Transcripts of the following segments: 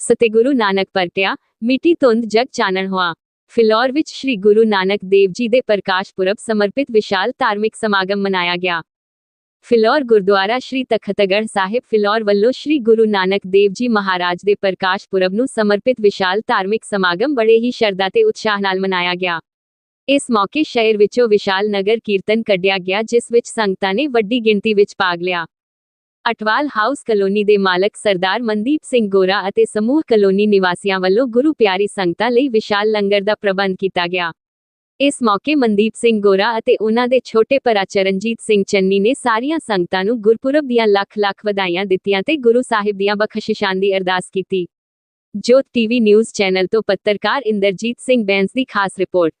ਸਤਿਗੁਰੂ ਨਾਨਕ ਪਰਟਿਆ ਮਿੱਟੀ ਧੁੰਦ ਜਗ ਚਾਨਣ ਹੋਆ। ਫਿਲੌਰ ਵਿੱਚ ਸ੍ਰੀ ਗੁਰੂ ਨਾਨਕ ਦੇਵ ਜੀ ਦੇ ਪ੍ਰਕਾਸ਼ ਪੁਰਬ ਸਮਰਪਿਤ ਵਿਸ਼ਾਲ ਧਾਰਮਿਕ ਸਮਾਗਮ ਮਨਾਇਆ ਗਿਆ। ਫਿਲੌਰ ਗੁਰਦੁਆਰਾ ਸ੍ਰੀ ਤਖਤਗੜ੍ਹ ਸਾਹਿਬ ਫਿਲੌਰ ਵੱਲੋਂ ਸ੍ਰੀ ਗੁਰੂ ਨਾਨਕ ਦੇਵ ਜੀ ਮਹਾਰਾਜ ਦੇ ਪ੍ਰਕਾਸ਼ ਪੁਰਬ ਨੂੰ ਸਮਰਪਿਤ ਵਿਸ਼ਾਲ ਧਾਰਮਿਕ ਸਮਾਗਮ ਬੜੇ ਹੀ ਸ਼ਰਧਾ ਤੇ ਉਤਸ਼ਾਹ ਨਾਲ ਮਨਾਇਆ ਗਿਆ। ਇਸ ਮੌਕੇ ਸ਼ਹਿਰ ਵਿੱਚੋਂ ਵਿਸ਼ਾਲ ਨਗਰ ਕੀਰਤਨ ਕੱਢਿਆ ਗਿਆ, ਜਿਸ ਵਿੱਚ ਸੰਗਤਾਂ ਨੇ ਵੱਡੀ ਗਿਣਤੀ ਵਿੱਚ ਭਾਗ ਲਿਆ। ਅਟਵਾਲ ਹਾਊਸ ਕਲੋਨੀ ਦੇ ਮਾਲਕ ਸਰਦਾਰ ਮਨਦੀਪ ਸਿੰਘ ਗੋਰਾ ਅਤੇ ਸਮੂਹ ਕਲੋਨੀ ਨਿਵਾਸੀਆਂ ਵੱਲੋਂ ਗੁਰੂ ਪਿਆਰੀ ਸੰਗਤਾਂ ਲਈ ਵਿਸ਼ਾਲ ਲੰਗਰ ਦਾ ਪ੍ਰਬੰਧ ਕੀਤਾ ਗਿਆ। ਇਸ ਮੌਕੇ ਮਨਦੀਪ ਸਿੰਘ ਗੋਰਾ ਅਤੇ ਉਹਨਾਂ ਦੇ ਛੋਟੇ ਭਰਾ ਚਰਨਜੀਤ ਸਿੰਘ ਚੰਨੀ ਨੇ ਸਾਰੀਆਂ ਸੰਗਤਾਂ ਨੂੰ ਗੁਰਪੁਰਬ ਦੀਆਂ ਲੱਖ ਲੱਖ ਵਧਾਈਆਂ ਦਿੱਤੀਆਂ ਤੇ ਗੁਰੂ ਸਾਹਿਬ ਦੀਆਂ ਬਖਸ਼ਿਸ਼ਾਂ ਦੀ ਅਰਦਾਸ ਕੀਤੀ। ਜੋਤ ਟੀਵੀ ਨਿਊਜ਼ ਚੈਨਲ ਤੋਂ ਪੱਤਰਕਾਰ ਇੰਦਰਜੀਤ ਸਿੰਘ ਬੈਂਸ ਦੀ ਖਾਸ ਰਿਪੋਰਟ।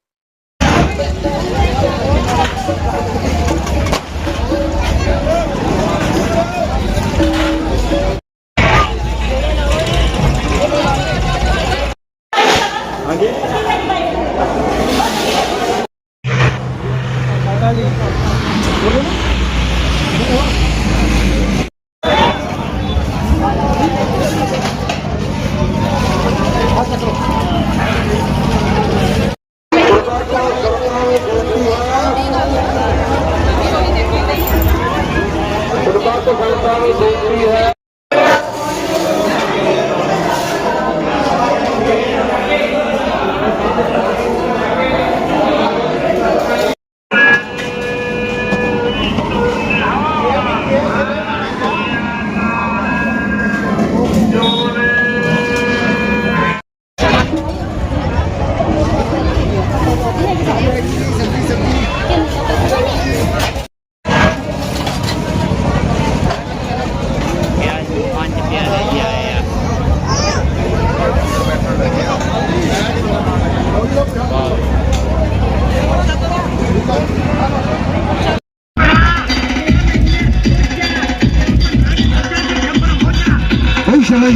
ਸਰਬੱਤ ਸੰਗਤਾਂ ਨੂੰ ਬੇਨਤੀ ਹੈ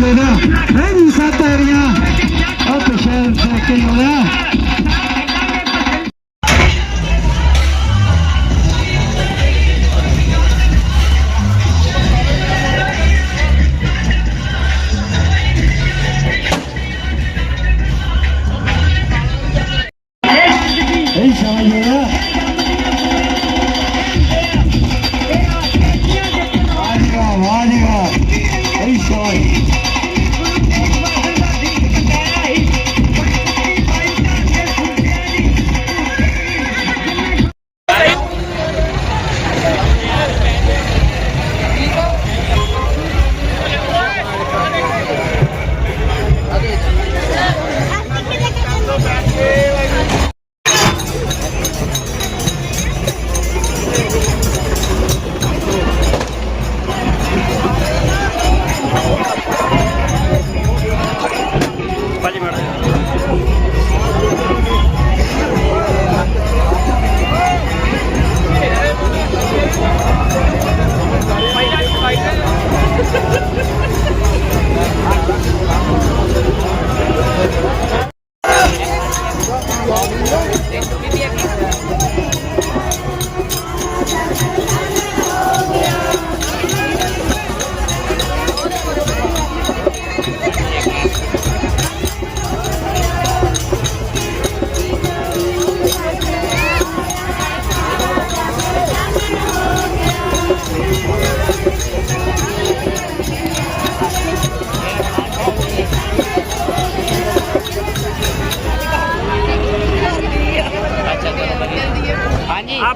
bölgede hem Sakarya atışan çekilmeler. Hey, Sakarya!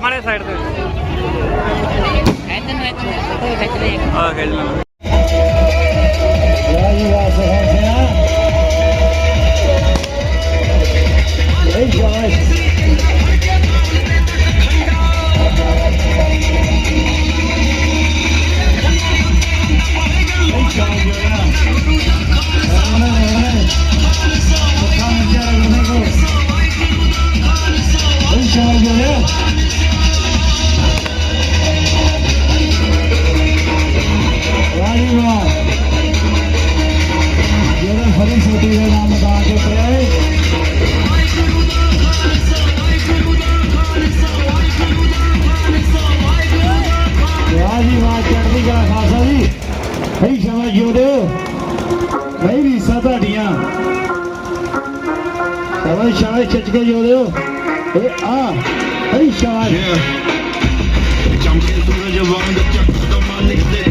ਮਾੜੇ ਸਾਈਡ ਤੇ। ਇੱਧਰ ਨੂੰ ਇੱਧਰ ਨੂੰ ਖਿੱਚ ਲਈ ਆ ਖਿੱਚ ਲੈ ਵਾਹ ਨਹੀਂ ਵੀ ਤੁਹਾਡੀਆਂ। ਸ਼ਾਬਾਸ਼ ਸ਼ਾਬਾਸ਼ ਖਿੱਚ ਕੇ ਜੋੜਿਓ ਏ, ਆ ਹਈ ਸ਼ਾਬਾਸ਼ ਚਮਕੇ ਸੂਰਜ ਵਾਂਗ ਚੱਕ ਦਮਾਲੇ ਦੇ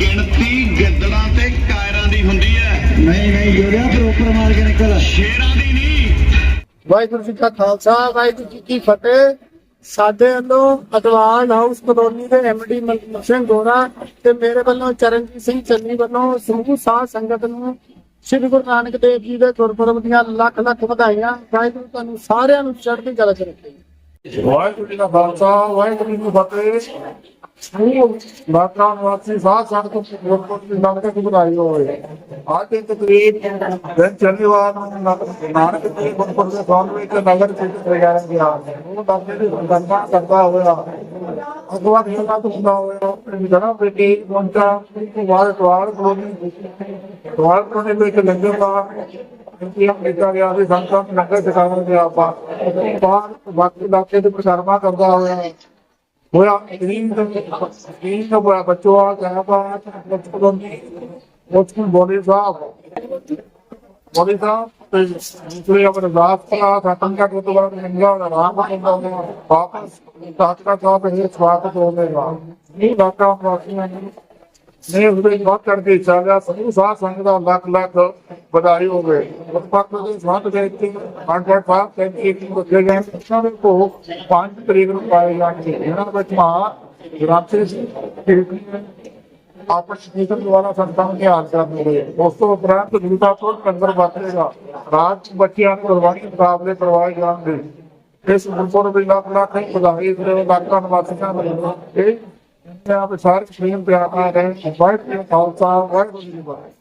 ਗਿਣਤੀ ਗਿੱਦੜਾਂ ਤੇ ਕਾਇਰਾਂ ਦੀ ਹੁੰਦੀ ਹੈ। ਨਹੀਂ ਨਹੀਂ ਜੋੜਿਆ ਪ੍ਰੋਪਰ ਮਾਰ ਕੇ ਨਿਕਲ। ਸ਼ੇਰਾਂ ਦੀ ਨਹੀਂ। ਵਾਹਿਗੁਰੂ ਜੀ ਕਾ ਖਾਲਸਾ ਵਾਹਿਗੁਰੂ ਜੀ ਕੀ ਫਤਿਹ। ਸਾਡੇ ਵੱਲੋਂ ਅਦਵਾਨ ਹਾਊਸ ਕਲੋਨੀ ਦੇ ਐਮਡੀ ਮਨਮੋਹਨ ਸਿੰਘ ਗੋਰਾ ਤੇ ਮੇਰੇ ਵੱਲੋਂ ਚਰਨਜੀਤ ਸਿੰਘ ਚੰਨੀ ਵੱਲੋਂ ਸਮੂਹ ਸਾਧ ਸੰਗਤ ਨੂੰ ਸ੍ਰੀ ਗੁਰੂ ਨਾਨਕ ਦੇਵ ਜੀ ਦੇ ਗੁਰਪੁਰਬ ਦੀਆਂ ਲੱਖ ਲੱਖ ਵਧਾਈਆਂ। ਵਾਹਿਗੁਰੂ ਤੁਹਾਨੂੰ ਸਾਰਿਆਂ ਨੂੰ ਚੜ੍ਹਦੀ ਕਲਾ ਚ ਰੱਖੇ। ਵਾਹਿਗੁਰੂ ਜੀ ਦਾ ਖਾਲਸਾ, ਵਾਹਿਗੁਰੂ ਜੀ ਕੀ ਫਤਿਹ। ਬਾਤਾਂ ਵਾਸੀ ਸਾਧ ਸੰਗਤ ਗੁਰਪੁਰਬ ਦੀ ਸੰਗਤ ਨੂੰ ਵਧਾਈ ਹੋਵੇ। ਅੱਜ ਦੀ ਤਕਰੀਬ ਦਿਨ ਸ਼ਨੀਵਾਰ ਨੂੰ ਨਾਨਕ ਦੇਵ ਗੁਰਪੁਰਬ ਦੇ ਸਵਾਗਤ ਵਿੱਚ ਨਗਰ ਵਿੱਚ ਸਜਾਇਆ ਗਿਆ ਉਹ ਦਾਤੇ ਦੀ ਸੰਗਤਾਂ ਕਰਦਾ ਹੋਇਆ ਅਗਵਾ ਦੀ ਸੰਗਤ ਹੁੰਦਾ ਹੋਇਆ ਜਨਾ ਬੇਟੀ ਪਹੁੰਚਾ ਵਾਰ ਸਵਾਲ ਕੋਲੋਂ ਸਵਾਲ ਕੋਲੋਂ ਵਿੱਚ ਲੰਗਰ ਦਾ ਇੰਤਜ਼ਾਮ ਕੀਤਾ ਗਿਆ ਸੀ ਸੰਤਾਂ ਨੂੰ ਲੰਗਰ ਛਕਾਉਣ ਗਿਆ ਬਾਹਰ ਬਾਕੀ ਇਲਾਕੇ ਤੇ ਪ੍ਰਸ਼ਰਮਾ ਕਰਦਾ ਹੋਇਆ ਹੋਇਆ ਗ੍ਰੀਨ ਗ੍ਰੀਨ ਦਾ ਬੜਾ ਬੱਚਾ ਕਹਾ ਬਾਤ ਬਚਪਨ ਦੀ ਬੋਲੀ ਸਾਹਿਬ ਬੋਲੀ ਸਾਹਿਬ ਆਪਣੇ ਦਾਸ ਕਲਾ ਖਤਮ ਕਰ ਤੋਂ ਬਾਅਦ ਲੰਗਾ ਦਾ ਰਾਮ ਹੁੰਦਾ ਹੈ ਵਾਪਸ ਦਾਸ ਸਾਹਿਬ ਇਹ ਸਵਾਗਤ ਹੋਵੇਗਾ ਇਹ ਵਾਕਾ ਵਾਸੀਆਂ ਨੂੰ ਨੇ ਉਹਦੇ ਬਹੁਤ ਕਰਕੇ ਚੱਲਿਆ ਸਮੂਹ ਸਾਧ ਸੰਗਤ ਦਾ ਲੱਖ ਲੱਖ ਵਧਾਈ ਹੋਵੇ ਵਕਤ ਦੇ ਸਾਥ ਦੇ ਇੱਥੇ ਕਾਂਟਰੈਕਟ ਸਾਹਿਬ ਤੇ ਇੱਕ ਬੱਚੇ ਗਏ ਉਹਨਾਂ ਦੇ ਭੋਗ 5 ਤਰੀਕ ਨੂੰ ਪਾਏ ਜਾਣਗੇ। ਇਹਨਾਂ ਵਿੱਚ ਮਹਾ ਗ੍ਰੰਥੀ ਆਪਸ ਵਿੱਚ ਦੁਆਰਾ ਸੰਤਾਂ ਨੂੰ ਧਿਆਨ ਕਰਨਗੇ ਉਸ ਤੋਂ ਉਪਰੰਤ ਗੁਰੂਤਾ ਤੋਂ ਲੰਗਰ ਵਰਤੇਗਾ ਬੱਚਿਆਂ ਨੂੰ ਕੁਰਬਾਨੀ ਮੁਕਾਬਲੇ ਕਰਵਾਏ ਜਾਣਗੇ। ਇਸ ਗੁਰਪੁਰਬ ਦੀ ਲੱਖ ਲੱਖ ਵਧਾਈ ਦੇ ਲੱਖਾਂ ਨਿਵਾਸੀਆਂ ਨੂੰ ਇਹ ਆਪ ਸਾਰੇ ਪ੍ਰੇਮ ਪਿਆਰ ਨਾਲ ਰਹੇ ਵਾਹਿਗੁਰੂ ਜੀ ਖਾਲਸਾ, ਵਾਹਿਗੁਰੂ ਜੀ ਕੀ ਫਤਿਹ।